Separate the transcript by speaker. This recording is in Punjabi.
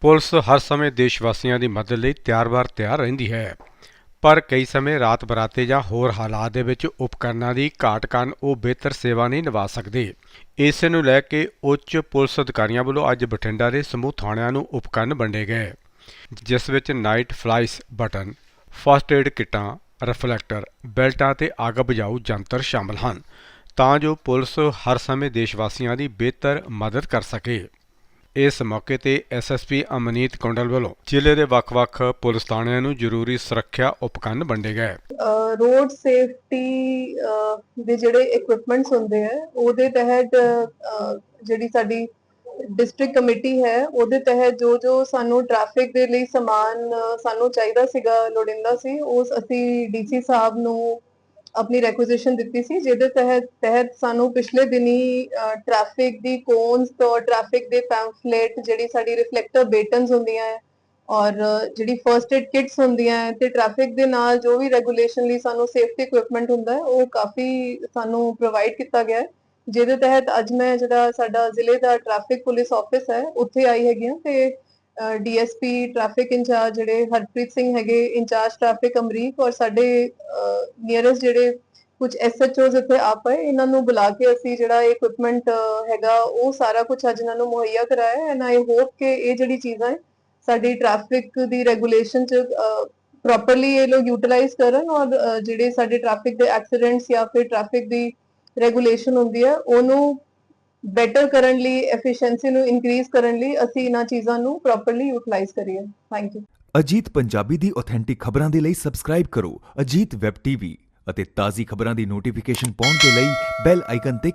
Speaker 1: ਪੁਲਿਸ ਹਰ ਸਮੇਂ ਦੇਸ਼ ਵਾਸੀਆਂ ਦੀ ਮਦਦ ਲਈ ਤਿਆਰ-ਬਰ ਤਿਆਰ ਰਹਿੰਦੀ ਹੈ। ਪਰ ਕਈ ਸਮੇਂ ਰਾਤ ਬਰਾਤੇ ਜਾਂ ਹੋਰ ਹਾਲਾਤ ਦੇ ਵਿੱਚ ਉਪਕਰਨਾਂ ਦੀ ਘਾਟ ਕਾਰਨ ਉਹ ਬਿਹਤਰ ਸੇਵਾ ਨਹੀਂ ਨਿਭਾ ਸਕਦੇ। ਇਸ ਨੂੰ ਲੈ ਕੇ ਉੱਚ ਪੁਲਿਸ ਅਧਿਕਾਰੀਆਂ ਵੱਲੋਂ ਅੱਜ ਬਠਿੰਡਾ ਦੇ ਸਮੂਹ ਥਾਣਿਆਂ ਨੂੰ ਉਪਕਰਨ ਵੰਡੇ ਗਏ। ਜਿਸ ਵਿੱਚ ਨਾਈਟ ਫਲਾਈਸ ਬਟਨ, ਫਸਟ ਏਡ ਕਿੱਟਾਂ, ਰਿਫਲੈਕਟਰ, ਬੈਲਟਾਂ ਤੇ ਅੱਗ ਬੁਝਾਊ ਜੰਤਰ ਸ਼ਾਮਲ ਹਨ, ਤਾਂ ਜੋ ਪੁਲਿਸ ਹਰ ਸਮੇਂ ਦੇਸ਼ ਵਾਸੀਆਂ ਦੀ ਬਿਹਤਰ ਮਦਦ ਕਰ ਸਕੇ। ਇਸ ਮੌਕੇ ਤੇ ਐਸਐਸਪੀ ਅਮਨੀਤ ਕੌਂਡਲ ਵੱਲੋਂ ਜ਼ਿਲ੍ਹੇ ਦੇ ਵੱਖ-ਵੱਖ ਪੁਲਿਸ ਥਾਣਿਆਂ ਨੂੰ ਜ਼ਰੂਰੀ ਸੁਰੱਖਿਆ ਉਪਕਰਨ ਵੰਡੇ ਗਏ।
Speaker 2: ਰੋਡ ਸੇਫਟੀ ਦੇ ਜਿਹੜੇ ਇਕਵਿਪਮੈਂਟਸ ਹੁੰਦੇ ਆ, ਉਹਦੇ ਤਹਿਤ ਜਿਹੜੀ ਸਾਡੀ ਡਿਸਟ੍ਰਿਕਟ ਕਮੇਟੀ ਹੈ, ਉਹਦੇ ਤਹਿਤ ਜੋ ਜੋ ਸਾਨੂੰ ਟ੍ਰੈਫਿਕ ਦੇ ਲਈ ਸਮਾਨ ਸਾਨੂੰ ਚਾਹੀਦਾ ਸੀਗਾ, ਲੋੜਿੰਦਾ ਸੀ ਉਸ ਅਸੀਂ ਡੀਸੀ ਸਾਹਿਬ ਨੂੰ ਆਪਣੀ ਰੈਕੁਜੀਸ਼ਨ ਦਿੱਤੀ ਸੀ, ਜਿਹਦੇ ਤਹਿਤ ਤਹਿਤ ਸਾਨੂੰ ਪਿਛਲੇ ਦਿਨੀ ਟ੍ਰੈਫਿਕ ਦੀ ਕੋਨਸ ਤੋਂ ਟ੍ਰੈਫਿਕ ਦੇ ਪੈਂਫਲੇਟ ਜਿਹੜੀ ਸਾਡੀ ਰਿਫਲੈਕਟਰ ਬੇਟਨਸ ਹੁੰਦੀਆਂ ਹੈ ਔਰ ਜਿਹੜੀ ਫਰਸਟ ਏਡ ਕਿਟਸ ਹੁੰਦੀਆਂ ਹੈ ਤੇ ਟ੍ਰੈਫਿਕ ਦੇ ਨਾਲ ਜੋ ਵੀ ਰੈਗੂਲੇਸ਼ਨ ਲਈ ਸਾਨੂੰ ਸੇਫਟੀ ਇਕਵਿਪਮੈਂਟ ਹੁੰਦਾ ਹੈ, ਉਹ ਕਾਫੀ ਸਾਨੂੰ ਪ੍ਰੋਵਾਈਡ ਕੀਤਾ ਗਿਆ ਹੈ। ਜਿਹਦੇ ਤਹਿਤ ਅੱਜ ਮੈਂ ਜਿਹੜਾ ਸਾਡਾ ਜ਼ਿਲ੍ਹੇ ਦਾ ਟ੍ਰੈਫਿਕ ਪੁਲਿਸ ਆਫਿਸ ਹੈ, ਉੱਥੇ ਆਈ ਹੈਗੀ ਹਾਂ ਤੇ ਡੀਐਸਪੀ ਟ੍ਰੈਫਿਕ ਇੰਚਾਰਜ ਜਿਹੜੇ ਹਰਪ੍ਰੀਤ ਸਿੰਘ ਹੈਗੇ, ਇੰਚਾਰਜ ਟ੍ਰੈਫਿਕ ਅਮਰੀਕ ਔਰ ਸਾਡੇ ਨੀਅਰੈਸਟ ਜਿਹੜੇ ਕੁਝ ਐਸਐਚਓਜ਼ ਇੱਥੇ ਆ ਪਏ, ਇਹਨਾਂ ਨੂੰ ਬੁਲਾ ਕੇ ਅਸੀਂ ਜਿਹੜਾ ਇਕਵਿਪਮੈਂਟ ਹੈਗਾ, ਉਹ ਸਾਰਾ ਕੁਝ ਅੱਜ ਇਹਨਾਂ ਨੂੰ ਮੁਹੱਈਆ ਕਰਾਇਆ ਐਂਡ ਆਈ ਹੋਪ ਕਿ ਇਹ ਜਿਹੜੀ ਚੀਜ਼ਾਂ ਸਾਡੀ ਟ੍ਰੈਫਿਕ ਦੀ ਰੈਗੂਲੇਸ਼ਨ ਚ ਪ੍ਰੋਪਰਲੀ ਇਹ ਲੋਕ ਯੂਟਿਲਾਈਜ਼ ਕਰਨ ਔਰ ਜਿਹੜੇ ਸਾਡੇ ਟ੍ਰੈਫਿਕ ਦੇ ਐਕਸੀਡੈਂਟਸ ਜਾਂ ਫਿਰ ਟ੍ਰੈਫਿਕ ਦੀ ਰੈਗੂਲੇਸ਼ਨ ਹੁੰਦੀ ਹੈ, ਉਹਨੂੰ ਬੈਟਰ ਕਰਨ ਲਈ ਐਫੀਸ਼ੀਐਂਸੀ ਨੂੰ ਇਨਕਰੀਜ਼ ਕਰਨ ਲਈ ਅਸੀਂ ਇਹਨਾਂ ਚੀਜ਼ਾਂ ਨੂੰ ਪ੍ਰੋਪਰਲੀ ਯੂਟਿਲਾਈਜ਼ ਕਰੀਏ। ਥੈਂਕ ਯੂ
Speaker 3: ਅਜੀਤ ਪੰਜਾਬੀ ਦੀ ਆਥੈਂਟਿਕ ਖਬਰਾਂ ਦੇ ਲਈ ਸਬਸਕ੍ਰਾਈਬ ਕਰੋ। ਅਜੀਤ ਵੈਬ ਟੀਵੀ ਅਤੇ ਤਾਜ਼ੀ ਖਬਰਾਂ ਦੀ ਨੋਟੀਫਿਕੇਸ਼ਨ ਪਾਉਣ ਦੇ ਲਈ ਬੈਲ ਆਈਕਨ ਤੇ